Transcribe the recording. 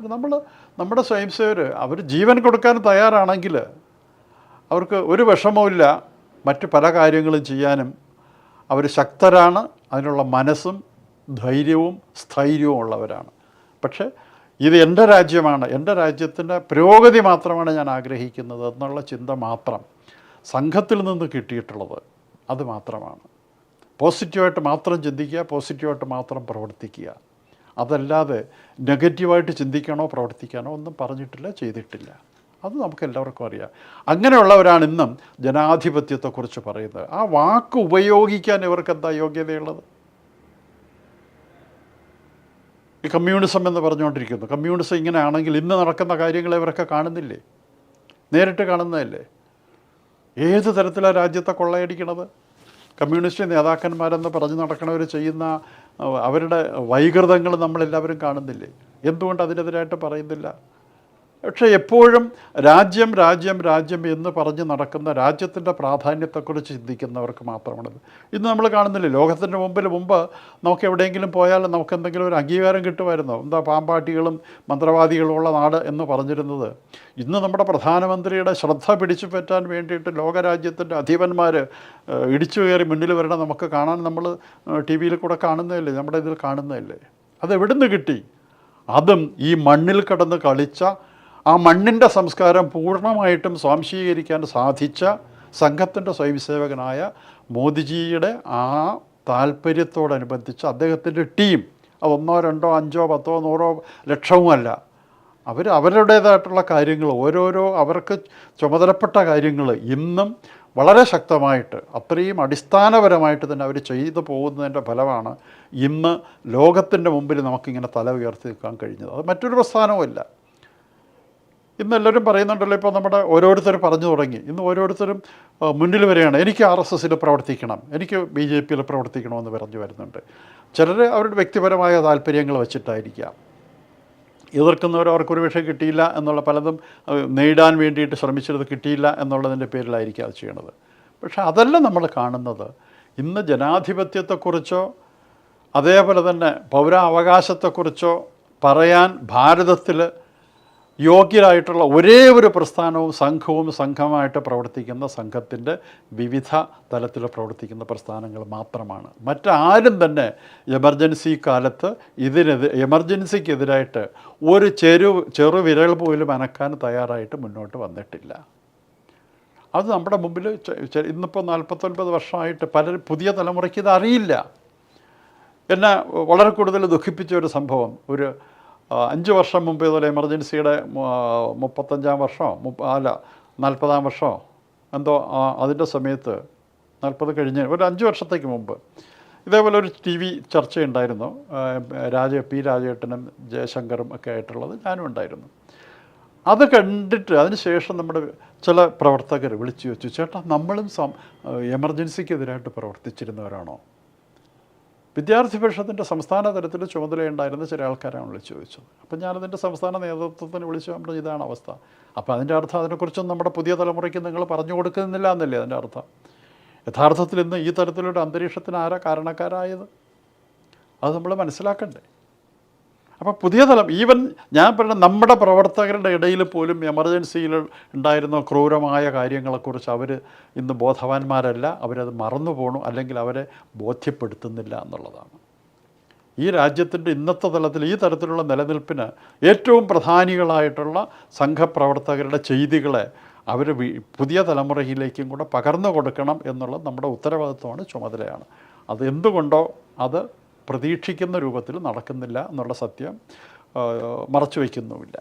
നമ്മൾ നമ്മുടെ സ്വയം സേവർ അവർ ജീവൻ കൊടുക്കാൻ തയ്യാറാണെങ്കിൽ അവർക്ക് ഒരു വിഷമവുമില്ല. മറ്റ് പല കാര്യങ്ങളും ചെയ്യാനും അവർ ശക്തരാണ്. അതിനുള്ള മനസ്സും ധൈര്യവും സ്ഥൈര്യവും ഉള്ളവരാണ്. പക്ഷേ ഇത് എന്റെ രാജ്യമാണ്. എന്റെ രാജ്യത്തിന്റെ പുരോഗതി മാത്രമാണ് ഞാൻ ആഗ്രഹിക്കുന്നത് എന്നുള്ള ചിന്ത മാത്രം സംഘത്തിൽ നിന്ന് കിട്ടിയിട്ടുള്ളത് അത് മാത്രമാണ്. പോസിറ്റീവായിട്ട് മാത്രം ചിന്തിക്കുക പോസിറ്റീവായിട്ട് മാത്രം പ്രവർത്തിക്കുക. അതല്ലാതെ നെഗറ്റീവായിട്ട് ചിന്തിക്കാനോ പ്രവർത്തിക്കാനോ ഒന്നും പറഞ്ഞിട്ടില്ല ചെയ്തിട്ടില്ല. അത് നമുക്ക് എല്ലാവർക്കും അറിയാം. അങ്ങനെയുള്ളവരാണ് ഇന്നും ജനാധിപത്യത്തെക്കുറിച്ച് പറയുന്നത്. ആ വാക്ക് ഉപയോഗിക്കാൻ ഇവർക്ക് എന്താ യോഗ്യതയുള്ളത്? ഈ കമ്മ്യൂണിസം എന്ന് പറഞ്ഞുകൊണ്ടിരിക്കുന്നു. കമ്മ്യൂണിസം ഇങ്ങനെയാണെങ്കിൽ ഇന്ന് നടക്കുന്ന കാര്യങ്ങൾ ഇവരൊക്കെ കാണുന്നില്ലേ? നേരിട്ട് കാണുന്നതല്ലേ? ഏത് തരത്തിലാണ് രാജ്യത്തെ കൊള്ളയടിക്കണത്? കമ്മ്യൂണിസ്റ്റ് നേതാക്കന്മാരെന്ന് പറഞ്ഞു നടക്കണവർ ചെയ്യുന്ന അവരുടെ വൈകൃതങ്ങൾ നമ്മളെല്ലാവരും കാണുന്നില്ലേ? എന്തുകൊണ്ട് അതിനെതിരായിട്ട് പറയുന്നില്ല? പക്ഷേ എപ്പോഴും രാജ്യം രാജ്യം രാജ്യം എന്ന് പറഞ്ഞ് നടക്കുന്ന രാജ്യത്തിന്റെ പ്രാധാന്യത്തെക്കുറിച്ച് ചിന്തിക്കുന്നവർക്ക് മാത്രമാണിത്. ഇന്ന് നമ്മൾ കാണുന്നില്ല ലോകത്തിന്റെ മുമ്പിൽ മുമ്പ് നമുക്ക് എവിടെയെങ്കിലും പോയാൽ നമുക്ക് എന്തെങ്കിലും ഒരു അംഗീകാരം കിട്ടുമായിരുന്നോ? എന്താ പാമ്പാട്ടികളും മന്ത്രവാദികളും ഉള്ള നാട് എന്ന് പറഞ്ഞിരുന്നത്? ഇന്ന് നമ്മുടെ പ്രധാനമന്ത്രിയുടെ ശ്രദ്ധ പിടിച്ചു പറ്റാൻ വേണ്ടിയിട്ട് ലോകരാജ്യത്തിന്റെ അധിപന്മാർ ഇടിച്ചു കയറി മുന്നിൽ വരണം നമുക്ക് കാണാൻ നമ്മൾ ടി വിയിൽ കൂടെ കാണുന്നതല്ലേ? നമ്മുടെ ഇതിൽ കാണുന്നതല്ലേ? അത് എവിടുന്ന് കിട്ടി? അതും ഈ മണ്ണിൽ കടന്ന് കളിച്ച ആ മണ്ണിന്റെ സംസ്കാരം പൂർണമായിട്ടും സ്വാംശീകരിക്കാൻ സാധിച്ച സംഘത്തിന്റെ സ്വയംസേവകനായ മോദിജിയുടെ ആ താല്പര്യത്തോടനുബന്ധിച്ച് അദ്ദേഹത്തിന്റെ ടീം അത് ഒന്നോ രണ്ടോ അഞ്ചോ പത്തോ നൂറോ ലക്ഷവുമല്ല. അവർ അവരുടേതായിട്ടുള്ള കാര്യങ്ങൾ ഓരോരോ അവർക്ക് ചുമതലപ്പെട്ട കാര്യങ്ങൾ ഇന്നും വളരെ ശക്തമായിട്ട് അത്രയും അടിസ്ഥാനപരമായിട്ട് തന്നെ അവർ ചെയ്തു പോകുന്നതിന്റെ ഫലമാണ് ഇന്ന് ലോകത്തിന്റെ മുമ്പിൽ നമുക്കിങ്ങനെ തല ഉയർത്തി നിൽക്കാൻ കഴിഞ്ഞത്. അത് മറ്റൊരു പ്രസ്ഥാനവുമല്ല. ഇന്ന് എല്ലാവരും പറയുന്നുണ്ടല്ലോ ഇപ്പോൾ നമ്മുടെ ഓരോരുത്തർ പറഞ്ഞു തുടങ്ങി. ഇന്ന് ഓരോരുത്തരും മുന്നിൽ വരികയാണ്. എനിക്ക് ആർ എസ് എസിൽ പ്രവർത്തിക്കണം. എനിക്ക് ബി ജെ പിയിൽ പ്രവർത്തിക്കണമെന്ന് പറഞ്ഞു വരുന്നുണ്ട്. ചിലർ അവരുടെ വ്യക്തിപരമായ താല്പര്യങ്ങൾ വെച്ചിട്ടായിരിക്കാം. എതിർക്കുന്നവർ അവർക്കൊരു വിഷയം കിട്ടിയില്ല എന്നുള്ള പലതും നേടാൻ വേണ്ടിയിട്ട് ശ്രമിച്ചത് കിട്ടിയില്ല എന്നുള്ളതിന്റെ പേരിലായിരിക്കും അത് ചെയ്യണത്. പക്ഷെ അതല്ല നമ്മൾ കാണുന്നത്. ഇന്ന് ജനാധിപത്യത്തെക്കുറിച്ചോ അതേപോലെ തന്നെ പൗരാവകാശത്തെക്കുറിച്ചോ പറയാൻ ഭാരതത്തിൽ യോഗ്യരായിട്ടുള്ള ഒരേ ഒരു പ്രസ്ഥാനവും സംഘവും സംഘമായിട്ട് പ്രവർത്തിക്കുന്ന സംഘത്തിന്റെ വിവിധ തലത്തിൽ പ്രവർത്തിക്കുന്ന പ്രസ്ഥാനങ്ങൾ മാത്രമാണ്. മറ്റാരും തന്നെ എമർജൻസി കാലത്ത് ഇതിനെതിരെ എമർജൻസിക്കെതിരായിട്ട് ഒരു ചെറു ചെറുവിരൽ പോലും അനക്കാൻ തയ്യാറായിട്ട് മുന്നോട്ട് വന്നിട്ടില്ല. അത് നമ്മുടെ മുമ്പിൽ ഇന്നിപ്പോൾ നാൽപ്പത്തൊൻപത് വർഷമായിട്ട് പല പുതിയ തലമുറയ്ക്ക് ഇത് അറിയില്ല. എന്നെ വളരെ കൂടുതൽ ദുഃഖിപ്പിച്ച ഒരു സംഭവം. ഒരു അഞ്ച് വർഷം മുമ്പ് ഇതുപോലെ എമർജൻസിയുടെ മുപ്പത്തഞ്ചാം വർഷമോ മുപ്പ അല്ല നാൽപ്പതാം വർഷമോ എന്തോ അതിന്റെ സമയത്ത് നാൽപ്പത് കഴിഞ്ഞ് ഒരു അഞ്ച് വർഷത്തേക്ക് മുമ്പ് ഇതേപോലെ ഒരു ടി വി ചർച്ചയുണ്ടായിരുന്നു. രാജ പി രാജേട്ടനും ജയശങ്കറും ഒക്കെ ആയിട്ടുള്ളത് ഞാനും ഉണ്ടായിരുന്നു. അത് കണ്ടിട്ട് അതിന് ശേഷം നമ്മുടെ ചില പ്രവർത്തകർ വിളിച്ചു വെച്ചു ചേട്ടാ നമ്മളും എമർജൻസിക്കെതിരായിട്ട് പ്രവർത്തിച്ചിരുന്നവരാണോ? വിദ്യാർത്ഥി പരിഷത്തിന്റെ സംസ്ഥാന തലത്തിൽ ചുമതലയുണ്ടായിരുന്ന ചില ആൾക്കാരാണ് വിളിച്ചു ചോദിച്ചത്. അപ്പം ഞാനതിന്റെ സംസ്ഥാന നേതൃത്വത്തിന് വിളിച്ചു പറഞ്ഞു ഇതാണ് അവസ്ഥ. അപ്പോൾ അതിന്റെ അർത്ഥം അതിനെക്കുറിച്ചൊന്നും നമ്മുടെ പുതിയ തലമുറയ്ക്ക് നിങ്ങൾ പറഞ്ഞു കൊടുക്കുന്നില്ല എന്നല്ലേ അതിന്റെ അർത്ഥം? യഥാർത്ഥത്തിൽ ഇന്ന് ഈ തരത്തിലൊരു അന്തരീക്ഷത്തിന് ആരാ കാരണക്കാരായത്? അത് നമ്മൾ മനസ്സിലാക്കണ്ടേ? അപ്പോൾ പുതിയ തലം ഈവൻ ഞാൻ പറയുന്നത് നമ്മുടെ പ്രവർത്തകരുടെ ഇടയിൽ പോലും എമർജൻസിയിൽ ഉണ്ടായിരുന്ന ക്രൂരമായ കാര്യങ്ങളെക്കുറിച്ച് അവർ ഇന്ന് ബോധവാന്മാരല്ല. അവരത് മറന്നു പോണു അല്ലെങ്കിൽ അവരെ ബോധ്യപ്പെടുത്തുന്നില്ല എന്നുള്ളതാണ്. ഈ രാജ്യത്തിന്റെ ഇന്നത്തെ തലത്തിൽ ഈ തരത്തിലുള്ള നിലനിൽപ്പിന് ഏറ്റവും പ്രധാനികളായിട്ടുള്ള സംഘപ്രവർത്തകരുടെ ചെയ്തികളെ അവർ പുതിയ തലമുറയിലേക്കും കൂടെ പകർന്നു കൊടുക്കണം എന്നുള്ളത് നമ്മുടെ ഉത്തരവാദിത്വമാണ് ചുമതലയാണ്. അത് എന്തുകൊണ്ടോ അത് പ്രതീക്ഷിക്കുന്ന രൂപത്തിൽ നടക്കുന്നില്ല എന്നുള്ള സത്യം മറച്ചു വയ്ക്കുന്നുമില്ല.